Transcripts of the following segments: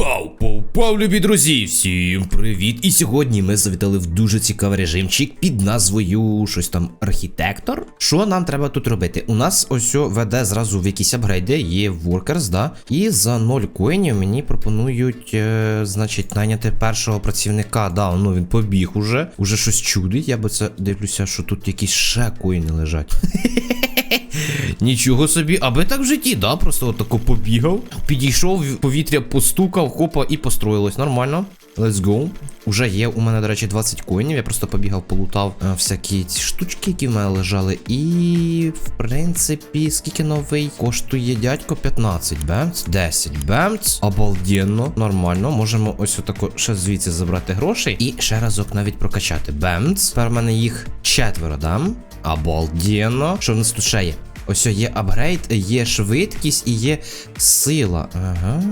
Пау, пау, любі друзі! Всім привіт! І сьогодні ми завітали в дуже цікавий режимчик під назвою щось там архітектор. Що нам треба тут робити? У нас ось веде зразу в якісь апгрейди, є Workers, да? І за 0 коїнів мені пропонують, е, значить, найняти першого працівника. Да, ну він побіг уже. Уже щось чудить. Я би це дивлюся, що тут якісь ще коїни лежать. Нічого собі, аби так в житті, да? Просто отако побігав, підійшов, повітря постукав, хопа, і построїлось. Нормально. Let's go. Уже є у мене, до речі, 20 коїнів. Я просто побігав, полутав а, всякі ці штучки, які в мене лежали. І, в принципі, скільки новий коштує дядько 15 бемц, 10 бемц. Обалденно, нормально. Можемо ось отако ще звідси забрати грошей. І ще разок навіть прокачати. Бемц. Тепер в мене їх четверо, дам. Обалденно. Що в нас тут ще? Ось є апгрейд, є швидкість і є сила. Ага.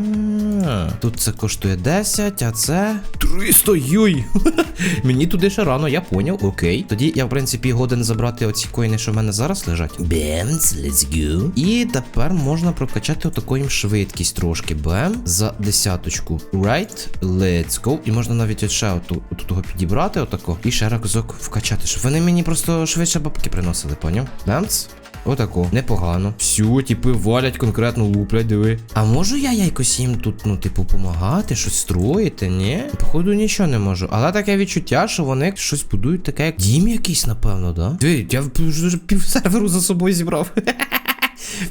Тут це коштує 10, а це 300 юй. Мені туди ще рано, я поняв. Окей. Тоді я, в принципі, годен забрати оці коїни, що в мене зараз лежать. Бемц, let's go. І тепер можна прокачати отаку їм швидкість трошки. Бем за десяточку. Right, let's go. І можна навіть от ще оту, оту того підібрати, отако. І ще разок вкачати, щоб вони мені просто швидше бабки приносили, поняв? Бемц. Отако, непогано. Всю, типи валять конкретно луплять, диви. А можу я якось їм тут, ну, типу, помагати, щось строїти, ні? Походу нічого не можу. Але таке відчуття, що вони щось будують таке, як дім якийсь, напевно, да? Диви, я вже пів серверу за собою зібрав.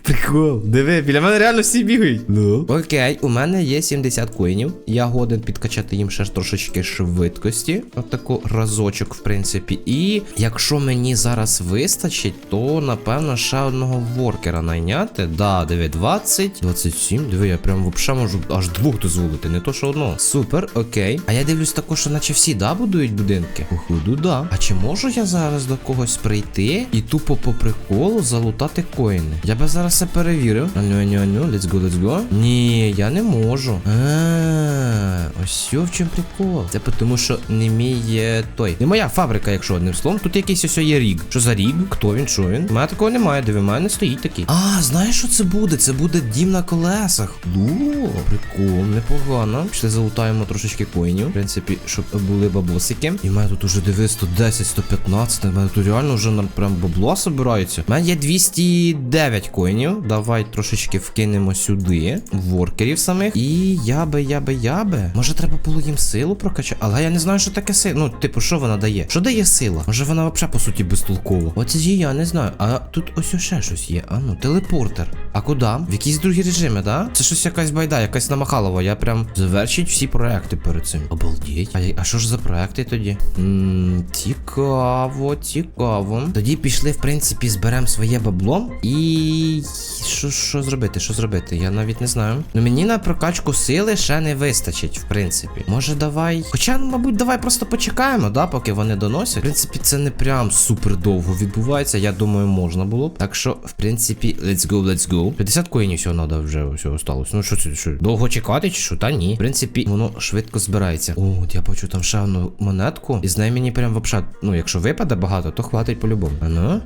Прикол, диви, біля мене реально всі бігають. Ну. Окей, у мене є 70 коїнів. Я годен підкачати їм ще трошечки швидкості. Отаку разочок, в принципі. І якщо мені зараз вистачить, то напевно ще одного воркера найняти. Да, диви, 20, 27. Диви, я прям вообще можу аж двох дозволити, не то що одного. Супер, окей. А я дивлюсь також, що наче всі да будують будинки. Походу, да. А чи можу я зараз до когось прийти і тупо по приколу залутати коїни? Я би зараз все перевірив. Ану, ану, ану, let's go, let's go. Ні, я не можу. А, ось в чому прикол. Це тому, що не мій той. Не моя фабрика, якщо одним словом. Тут якийсь ось є ріг. Що за ріг? Хто він? Що він? У мене такого немає, диви, в мене стоїть такий. А, знаєш, що це буде? Це буде дім на колесах. О, прикол, непогано. Пішли залутаємо трошечки коїнів. В принципі, щоб були баблосики. І в мене тут уже диви 110, 115. У мене тут реально вже прям бабло собирається. У мене є 209 коїнів. Давай трошечки вкинемо сюди. Воркерів самих. І я би, я би, я би. Може, треба було їм силу прокачати. Але я не знаю, що таке сила. Ну, типу, що вона дає? Що дає сила? Може вона взагалі, по суті, безтолкова. Оце ж я не знаю. А тут ось ще щось є. А ну, телепортер. А куди? В якісь другі режими, да? Це щось якась байда, якась намахалова. Я прям завершить всі проекти перед цим. Обалдеть. А, а що ж за проекти тоді? Ммм, цікаво, цікаво. Тоді пішли, в принципі, зберемо своє бабло. І що, що зробити? Що зробити? Я навіть не знаю. Ну мені на прокачку сили ще не вистачить, в принципі. Може, давай. Хоча, мабуть, давай просто почекаємо, да, поки вони доносять. В принципі, це не прям супер довго відбувається. Я думаю, можна було б. Так що, в принципі, let's go, let's go. 50 коїнів всього треба вже всього осталось. Ну що це? Що? Довго чекати, чи що? Та ні. В принципі, воно швидко збирається. О, от я бачу там ще одну монетку. І з нею мені прям вообще, ну, якщо випаде багато, то хватить по-любому. А ну?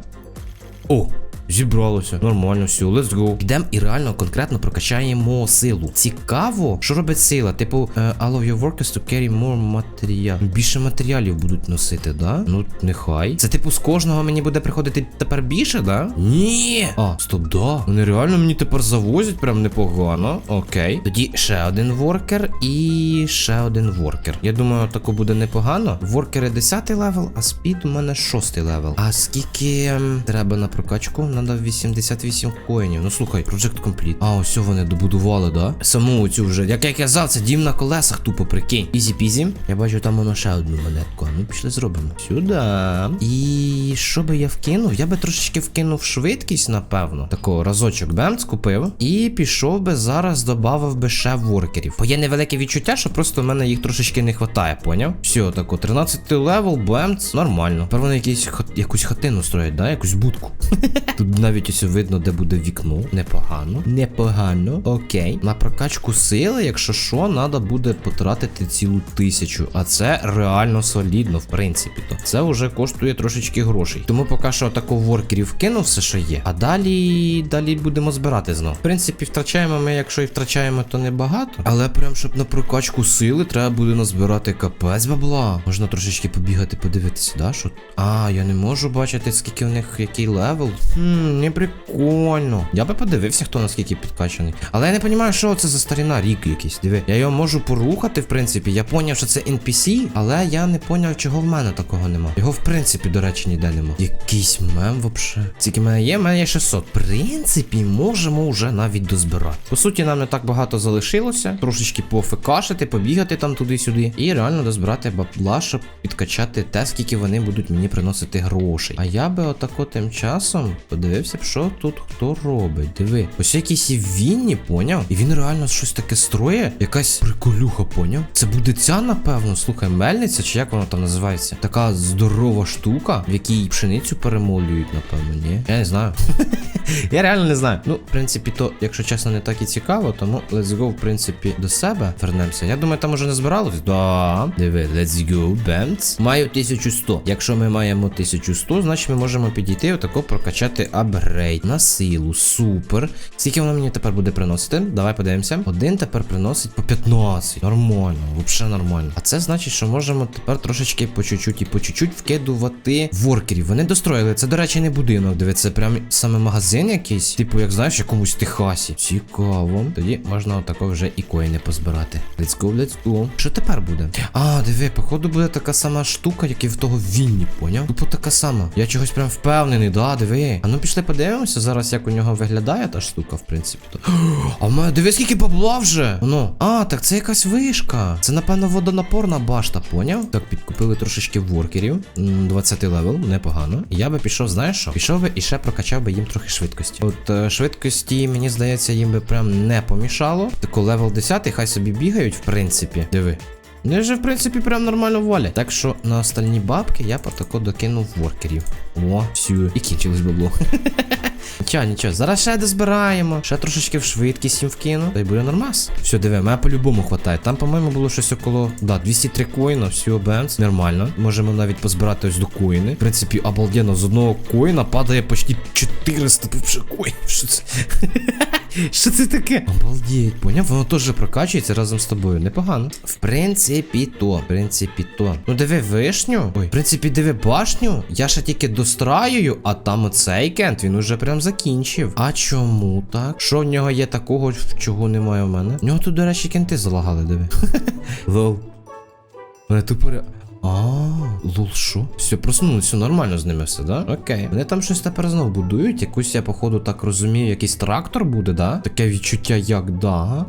О! Зібралося. Нормально, все, let's go. Йдемо і реально конкретно прокачаємо силу. Цікаво, що робить сила? Типу, е, allow your workers to carry more матеріал. Більше матеріалів будуть носити, да? Ну, нехай. Це типу з кожного мені буде приходити тепер більше, да? Ні. А, стоп, да. Вони реально мені тепер завозять прям непогано. Окей. Тоді ще один воркер і ще один воркер. Я думаю, тако буде непогано. Воркери 10 левел, а спід у мене 6 левел. А скільки ем, треба на прокачку? Надо 88 коїнів. Ну слухай, Project Complete. А, ось вони добудували, да? Саму цю вже. Як я казав, це дім на колесах, тупо прикинь. Ізі-пізі. Я бачу, там воно ще одну монетку. Ну, пішли зробимо. Сюди. І що би я вкинув? Я би трошечки вкинув швидкість, напевно. Такого разочок бемц купив. І пішов би зараз, додав би ще воркерів. Бо є невелике відчуття, що просто в мене їх трошечки не вистачає, поняв? Все, тако, 13 левел, бемц, нормально. Тепер вони якісь якусь хатину строять, да? Якусь будку. Тут навіть ось видно, де буде вікно. Непогано. Непогано. Окей. На прокачку сили, якщо що, треба буде потратити цілу тисячу. А це реально солідно, в принципі. то Це вже коштує трошечки грошей. Тому поки що тако воркерів кинув все, що є. А далі далі будемо збирати знов. В принципі, втрачаємо ми, якщо і втрачаємо, то небагато. Але прям щоб на прокачку сили треба буде назбирати капець бабла. Можна трошечки побігати, подивитися, да? Що? А, я не можу бачити, скільки в них який левел. Хм, не прикольно. Я би подивився, хто наскільки підкачаний. Але я не розумію, що це за старіна рік якийсь. Диви. Я його можу порухати, в принципі. Я поняв, що це NPC, але я не поняв, чого в мене такого нема. Його, в принципі, до речі, ніде нема. Якийсь мем вообще. Скільки в мене є, в мене є 600. В принципі, можемо вже навіть дозбирати. По суті, нам не так багато залишилося. Трошечки пофекашити, побігати там туди-сюди. І реально дозбирати бабла, щоб підкачати те, скільки вони будуть мені приносити грошей. А я би отако тим часом подивився б, що тут хто робить. Диви. Ось якийсь і Вінні, поняв? І він реально щось таке строє. Якась приколюха, поняв? Це буде ця, напевно. Слухай, мельниця, чи як вона там називається? Така здорова штука, в якій пшеницю перемолюють, напевно, ні? Я не знаю. Я реально не знаю. Ну, в принципі, то, якщо чесно, не так і цікаво, тому let's go, в принципі, до себе вернемося. Я думаю, там уже не збиралось. Да. Диви, let's go, бемц. Маю 1100. Якщо ми маємо 1100, значить ми можемо підійти отако прокачати апгрейд на силу. Супер. Скільки воно мені тепер буде приносити? Давай подивимося. Один тепер приносить по 15. Нормально, взагалі нормально. А це значить, що можемо тепер трошечки по чуть-чуть і по чуть-чуть вкидувати воркерів. Вони достроїли. Це, до речі, не будинок. Це прям саме магазин якийсь. Типу, як знаєш, якомусь Техасі. Цікаво. Тоді можна отако вже і коїни позбирати. Let's go, let's go. Що тепер буде? А, диви, походу буде така сама штука, як і в того Вінні, поняв? Тупо така сама. Я чогось прям впевнений, да, диви. А ну пішли подивимося зараз, як у нього виглядає та штука, в принципі. То. А в мене диви, скільки бабла вже. Ну. А, так це якась вишка. Це, напевно, водонапорна башта, поняв? Так, підкупили трошечки воркерів. М, 20 левел, непогано. Я би пішов, знаєш що? Пішов би і ще прокачав би їм трохи швидкості. От е, швидкості, мені здається, їм би прям не помішало. Тако левел 10, хай собі бігають, в принципі. Диви. Вони вже, в принципі, прям нормально валя. Так що на остальні бабки я потако докинув воркерів. О, все. І кінчилось бабло. Нічого, нічого, зараз ще дозбираємо. Ще трошечки в швидкість їм вкину. Та й буде нормас. Все, диви, мене по-любому хватає. Там, по-моєму, було щось около. Да, 203 коїна, все, бемц. Нормально. Можемо навіть позбирати ось до коїни. В принципі, обалденно, з одного коїна падає почти 400 пивши коїн. Що це? Що це таке? Обалдеть, поняв? Воно теж прокачується разом з тобою. Непогано. В принципі, то. В принципі, то. Ну диви вишню. Ой, в принципі, диви башню. Я ще тільки достраюю, а там оцей кент він уже прям закінчив. А чому так? Що в нього є такого, чого немає в мене? В нього тут, до речі, кенти залагали, диви. Лол. Мене тупо. А, лол, що? Все, проснулися, все нормально з ними все, да? Окей. Вони там щось тепер знов будують. Якусь, я, походу, так розумію, якийсь трактор буде, да? Таке відчуття, як да.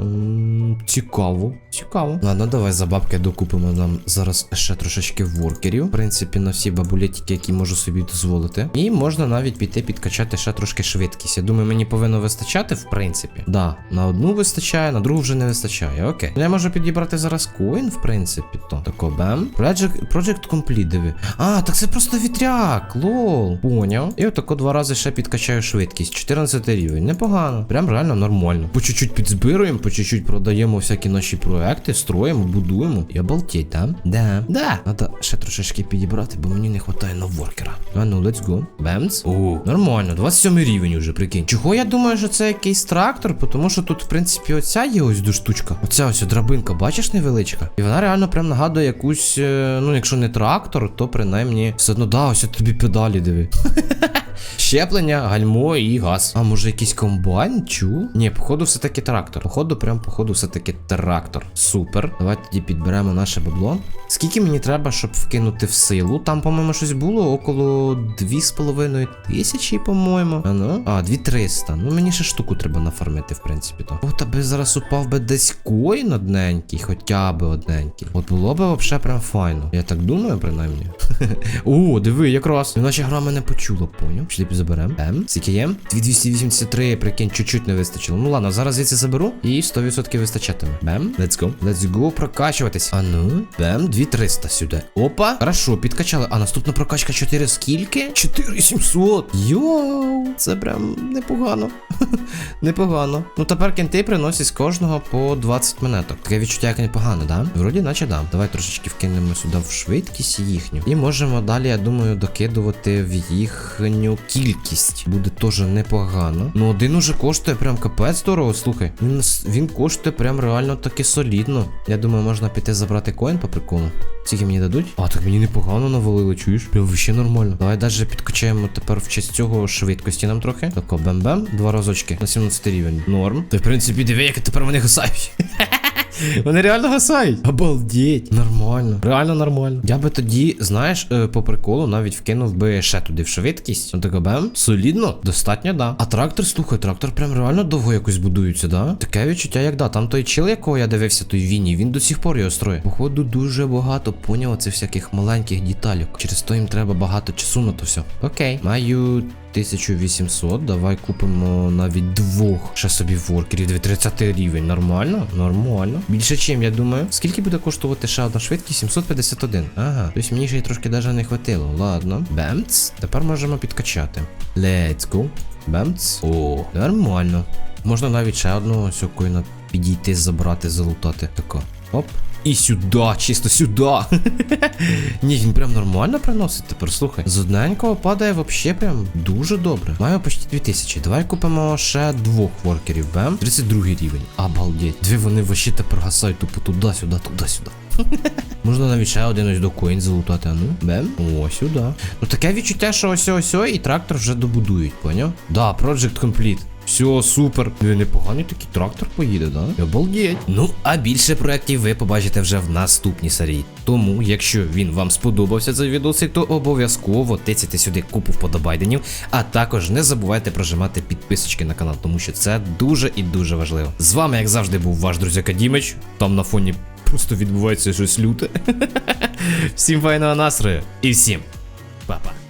Цікаво. Цікаво. Ладно, давай за бабки докупимо нам зараз ще трошечки воркерів. В принципі, на всі бабулетики, які можу собі дозволити. І можна навіть піти підкачати ще трошки швидкість. Я думаю, мені повинно вистачати, в принципі. Да, на одну вистачає, на другу вже не вистачає. Окей. Я можу підібрати зараз коін, в принципі, то. Тако бем. Project, Project Complete, диви. А, так це просто вітряк. Лол. Поняв. І отако два рази ще підкачаю швидкість. 14 рівень. Непогано. Прям реально нормально. По чуть-чуть підзбируємо, по чуть-чуть продаємо всякі наші проекти, строїмо, будуємо. І обалдеть, да? Да. Да. Надо ще трошечки підібрати, бо мені не вистачає на воркера. А ну, let's go. Бемц. О, нормально. 27 рівень уже, прикинь. Чого я думаю, що це якийсь трактор? Тому що тут, в принципі, оця є ось до штучка. Оця ось драбинка, бачиш, невеличка. І вона реально прям нагадує якусь, е, якщо не трактор, то принаймні все одно, да, ось я тобі педалі диви. Щеплення, гальмо і газ. А може якийсь комбайн? Чу? Ні, походу, все-таки трактор. Походу, прям походу, все-таки трактор. Супер. Давай тоді підберемо наше бабло. Скільки мені треба, щоб вкинути в силу? Там, по-моєму, щось було около 2,5 тисячі, по-моєму. А ну? А, 2300. Ну мені ще штуку треба нафармити, в принципі, то. О, тебе зараз упав би десь коін одненький, хоча б одненький. От було би взагалі прям файно. Я так думаю, принаймні. О, диви, якраз. Іначе гра мене почула, поняв? Пішли заберемо. М. Скільки є? 2283, прикинь, чуть-чуть не вистачило. Ну ладно, зараз звідси заберу і 100% вистачатиме. Бем. Let's go. Let's go прокачуватись. А ну. Бем. 2300 сюди. Опа. Хорошо, підкачали. А наступна прокачка 4 скільки? 4700. Йоу. Це прям непогано. непогано. Ну тепер кінти приносять з кожного по 20 монеток. Таке відчуття як непогано, да? Вроді наче да. Давай трошечки вкинемо сюди в швидкість їхню. І можемо далі, я думаю, докидувати в їхню кількість. Буде теж непогано. Ну один уже коштує прям капець дорого, слухай. Він, він коштує прям реально таки солідно. Я думаю, можна піти забрати коін по приколу. Скільки мені дадуть? А, так мені непогано навалили, чуєш? Прям вообще нормально. Давай даже підкачаємо тепер в честь цього швидкості нам трохи. Тако, бем-бем, два разочки на 17 рівень. Норм. Та в принципі, диви, як тепер вони гасають. Вони реально гасають. Обалдеть. Нормально. Реально нормально. Я би тоді, знаєш, е, по приколу навіть вкинув би ще туди в швидкість. Ну тако бем. Солідно, достатньо, да. А трактор, слухай, трактор прям реально довго якось будується, да? Таке відчуття, як да. Там той чел, якого я дивився, той Вінні, він до сих пор його строїть. Походу, дуже багато поняв це всяких маленьких деталек. Через то їм треба багато часу на то все. Окей. Маю 1800, давай купимо навіть двох ще собі воркерів, 30 рівень. Нормально? Нормально. Більше чим, я думаю. Скільки буде коштувати ще одна швидкість? 751. Ага. Тобто мені ще й трошки даже не хватило. Ладно. Бемц. Тепер можемо підкачати. Let's go. Бемц. О, нормально. Можна навіть ще одного сьокоїна підійти, забрати, залутати. Тако. Оп. І сюди, чисто сюди. Ні, він прям нормально приносить тепер, слухай. З одненького падає вообще прям дуже добре. Маю почти 2000. Давай купимо ще двох воркерів, бем. 32 рівень. Обалдеть. Дві вони вообще тепер гасають тупо туди-сюди, туди-сюди. Можна навіть ще один ось до коін залутати, а ну. Бем. О, сюди. Ну таке відчуття, що ось ось і трактор вже добудують, поняв? Да, Project Complete. Все, супер. Ну, непоганий такий трактор поїде, да? Обалдеть. Ну, а більше проєктів ви побачите вже в наступній серії. Тому, якщо він вам сподобався цей відосик, то обов'язково тицяйте сюди купу вподобайденів, а також не забувайте прожимати підписочки на канал, тому що це дуже і дуже важливо. З вами, як завжди, був ваш друзяка Дімич. Там на фоні просто відбувається щось люте. Всім файного настрою і всім па-па.